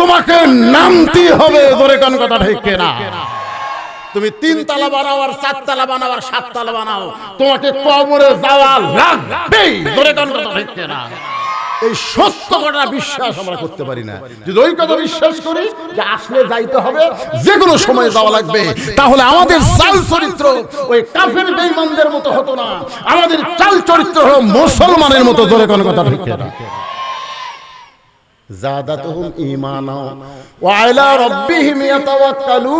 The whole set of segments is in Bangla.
তোমাকে নামতেই হবে, ধরে কোন কথা ঠিক না তুমি তিন তালা বানাও আর চার তালা বানাও আর সাত তালা বানাও। তোমাকে কবরে যাওয়া লাগবেই, ধরে কোন কথা ঠিক না এই সত্য কথা বিশ্বাস আমরা করতে পারি না। যদি ওই কথা বিশ্বাস করি যে আসলে যাইতে হবে যে কোনো সময়ে যাওয়া লাগবে, তাহলে আমাদের চাল চরিত্র ওই কাফের বেঈমানদের মতো হতো না। আমাদের চাল চরিত্র হলো মুসলমানের মতো, জোরে কোনো কথা ঠিক না زادتهم ঈমানা وعلى ربهم يتوكلون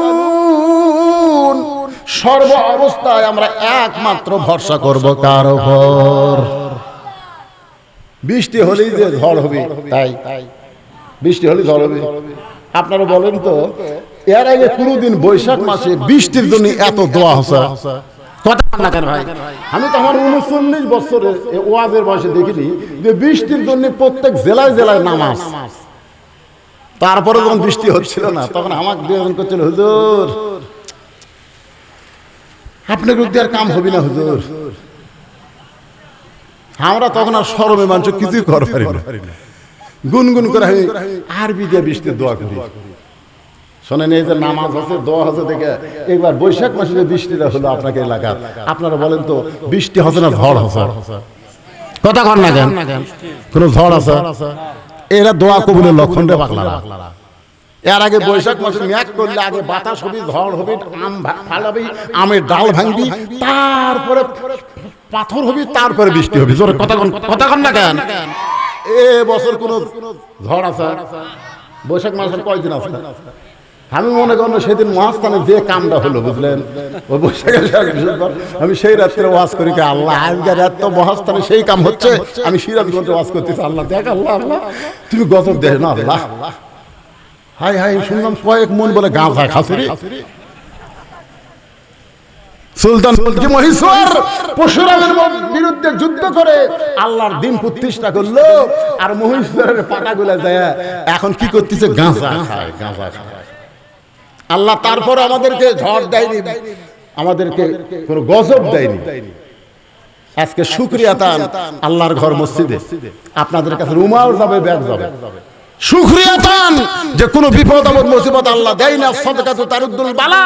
ইয়াতাওয়াক্কালুন। সর্ব অবস্থায় আমরা একমাত্র ভরসা করব কার উপর? বৃষ্টি হলেই যে ঝড় হবে, তাই। বৃষ্টি হলেই ঝড় হবে। আপনারা বলেন তো, এর আগে কোনোদিন বৈশাখ মাসে বৃষ্টির জন্য এত দোয়া হচ্ছে ভাই? আমি তো আমার উনচল্লিশ বছরে ওয়াজের বয়সে দেখিনি যে বৃষ্টির জন্য প্রত্যেক জেলায় জেলায় নামাজ। তারপরে যখন বৃষ্টি হচ্ছিল না, তখন আমাকে দুজন করছিল, হুজুর, আপনার রোগ দেওয়ার কাম হবে না, হুজুর। আমরা তখন আর সরমে মানুষ কিছুই কর পারি না। গুনগুন করে আমি আরবি দিয়ে বৃষ্টির দোয়া করি। শোনেন, এই যে নামাজ আছে, দোয়া দেখে একবার বৈশাখ মাসে যে বৃষ্টিটা হলো আপনাকে এলাকার আপনারা বলেন তো, বৃষ্টি হচ্ছে না, ঝড় কথা কর না কেন? কোন ঝড় আছে? এরা দোয়া কবুলের লক্ষণ রে এর আগে বৈশাখ মাসে ম্যাচ করলে আগে বাতাস হবে ঝড় হবে আম ফালাবি আমের ডাল ভাঙবি, তারপরে পাথর হবে তারপরে বৃষ্টি হবে। জোরে কথা কথা কন না কেন? এ বছর কোন ঝড় আছে? বৈশাখ মাসের কয়দিন আছে? আমি মনে করেন সেদিন মহাস্থানে যে কামটা হলো বুঝলেন? ওই বৈশাখের আমি সেই রাত্রে ওয়াজ করি আল্লাহ আজকের রাত তো মহাস্থানে সেই কাম হচ্ছে। আমি সিরাজগঞ্জে ওয়াজ করতেছি আল্লাহ দেখ আল্লাহ আল্লাহ। তুমি গজব দেখ না আল্লাহ। হাই হাই শুনলাম কয়েক মন বলে গাঁজা খাসুরি। সুলতান কি পরশুরামের বিরুদ্ধে যুদ্ধ করে আল্লাহর দিন প্রতিষ্ঠা করল আর মহীশ্বরের পাটাগুলা যায় এখন কি করতেছে? গাঁজা খায় গাঁজা খায়। আল্লাহ তারপর আমাদেরকে ঝড় দেয়নি আমাদেরকে কোনো গজব দেয়নি। আজকে শুক্রিয়া তান আল্লাহর ঘর মসজিদে। আপনাদের কাছে রুমাও যাবে ব্যাগ যাবে। শুক্রিয়া তান যে কোনো বিপদ আপদ মুসিবত আল্লাহ দেয় না। সদকা তো বালা।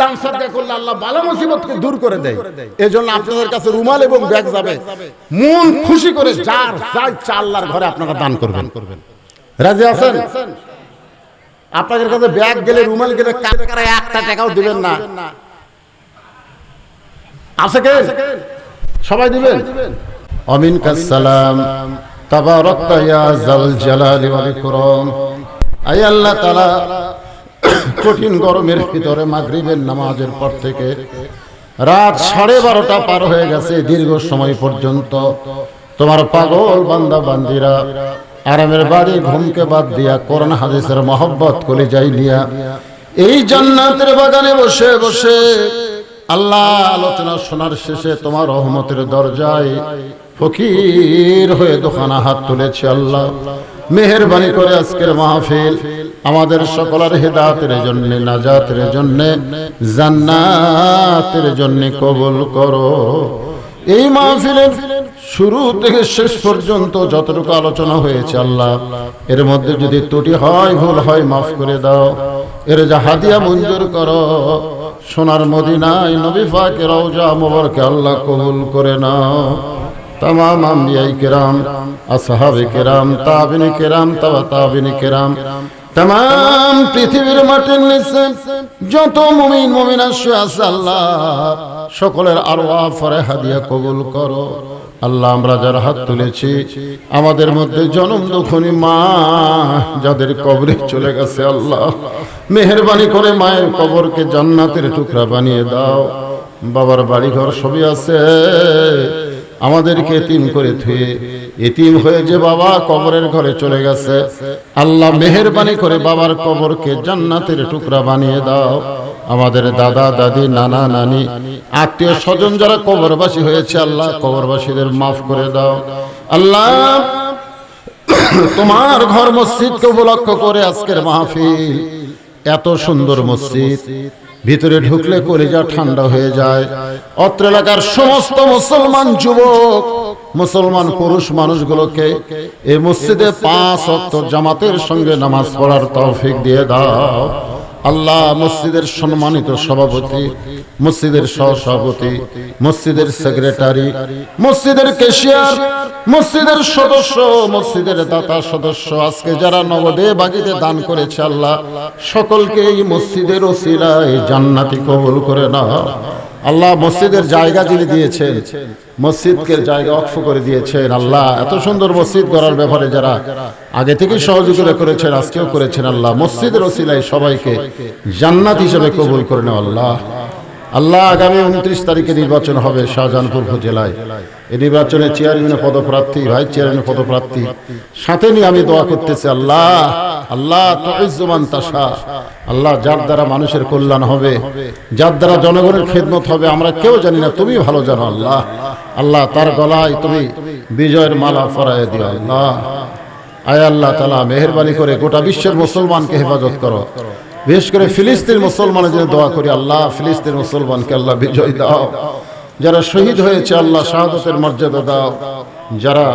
দান সদকা করলে আল্লাহ বালা দূর করে দেয়। এজন্য আপনাদের কাছে রুমাল এবং ব্যাগ যাবে। মন খুশি করে যার যার ইচ্ছা আল্লাহর ঘরে আপনারা দান করবেন। রাজি আছেন? আপনাদের কাছে ব্যাগ গেলে, রুমাল গেলে একটা টাকাও দিবেন না। আছে কে সবাই দিবেন? অমিন কাসালাম কঠিন গরমের ভিতরে মাগরিবের নামাজের পর থেকে রাত সাড়ে বারোটা পার হয়ে গেছে দীর্ঘ সময় পর্যন্ত। তোমার পাগল বান্দা বান্দিরা, আরামের বাড়ি ঘুমকে বাদ দিয়া কোরআন হাদিসের মহব্বত করে যাই নিয়া এই জান্নাতের বাগানে বসে বসে আল্লাহ আলোচনা শোনার শেষে তোমার রহমতের দরজায় ফকির হয়ে দোকানা হাত তুলেছে আল্লাহ। মেহরবানি করে আজকের মাহফিল আমাদের সকলের হেদাতের জন্য, নাজাতের জন্য, জান্নাতের জন্য কবুল করো। এই মাহফিলের শুরু থেকে শেষ পর্যন্ত যতটুকু আলোচনা হয়েছে আল্লাহ, এর মধ্যে যদি ত্রুটি হয়, ভুল হয়, মাফ করে দাও। এর যা হাদিয়া মঞ্জুর করো। সোনার মদিনায় নবী ফাকে রওজা মোবারকে আল্লাহ কবুল করে নাও। तमाम अम्बियाई किराम আসহাব কেরাম তাবিন কেরাম তাবা তাবিন কেরাম तमाम পৃথিবীর মাটির নিচে যত মুমিন মুমিন আসে আছে আল্লাহ সকলের আরওয়া ফরে হাদিয়া কবুল করো আল্লাহ আমরা যারা হাত তুলেছি আমাদের মধ্যে জনম দুখনি মা যাদের কবরে চলে গেছে আল্লাহ মেহরবানি করে মায়ের কবরকে জান্নাতের টুকরা বানিয়ে দাও বাবার বাড়ি ঘর সবই আছে আমাদেরকে এতিম করে থুয়ে। এতিম হয়ে যে বাবা কবরের ঘরে চলে গেছে। আল্লাহ মেহরবানি করে বাবার কবরকে জান্নাতের টুকরা বানিয়ে দাও। আমাদের দাদা দাদি নানা নানি আত্মীয় স্বজন যারা কবরবাসী হয়েছে আল্লাহ কবরবাসীদের মাফ করে দাও। আল্লাহ তোমার ঘর মসজিদকে উপলক্ষ করে আজকের মাহফিল। এত সুন্দর মসজিদ। ভিতরে ঢুকলে কলিজা ঠান্ডা হয়ে যায়। অত্র এলাকার সমস্ত মুসলমান যুবক মুসলমান পুরুষ মানুষগুলোকে এই মসজিদে পাঁচ অক্ত জামাতের সঙ্গে নামাজ পড়ার তৌফিক দিয়ে দাও। আল্লাহ মসজিদের সম্মানিত সভাপতি, মসজিদের সহসভাপতি, মসজিদের সেক্রেটারি, মসজিদের কেশিয়ার মসজিদের সদস্য, মসজিদের দাতা সদস্য, আজকে যারা নগদে বাগিতে দান করেছে আল্লাহ, সকলকে এই মসজিদের ওসিলায় জান্নাতি কবল করে না আল্লাহ মসজিদের জায়গা যিনি দিয়েছেন, মসজিদকে জায়গা অক্ষ করে দিয়েছেন আল্লাহ। এত সুন্দর মসজিদ করার ব্যাপারে যারা আগে থেকে সহযোগিতা করেছেন, আজকেও করেছেন আল্লাহ। মসজিদের ওসিলায় সবাইকে জান্নাত হিসেবে কবুল করে নেওয়া আল্লাহ। আল্লাহ আগামী উনত্রিশ তারিখে নির্বাচন হবে শাহজাহানপুর জেলায় এই নির্বাচনে চেয়ারম্যানের পদপ্রার্থী ভাই চেয়ারম্যানের পদপ্রার্থী। সাথে নিয়ে আমি দোয়া করতেছি, আল্লাহ আল্লাহ তাশা, আল্লাহ যার দ্বারা মানুষের কল্যাণ হবে, যার দ্বারা জনগণের খেদমত হবে, আমরা কেউ জানি না, তুমি ভালো জানো, আল্লাহ। আল্লাহ তার গলায় তুমি বিজয়ের মালা ফরায় দিও, আল্লাহ। আয় আল্লাহ তালা মেহরবানি করে গোটা বিশ্বের মুসলমানকে হেফাজত করো। বিশেষ করে ফিলিস্তিন মুসলমানের জন্য দোয়া করি, আল্লাহ ফিলিস্তিন মুসলমানকে আল্লাহ বিজয় দাও। যারা শহীদ হয়েছে, আল্লাহ শাহাদতের মর্যাদা দাও। যারা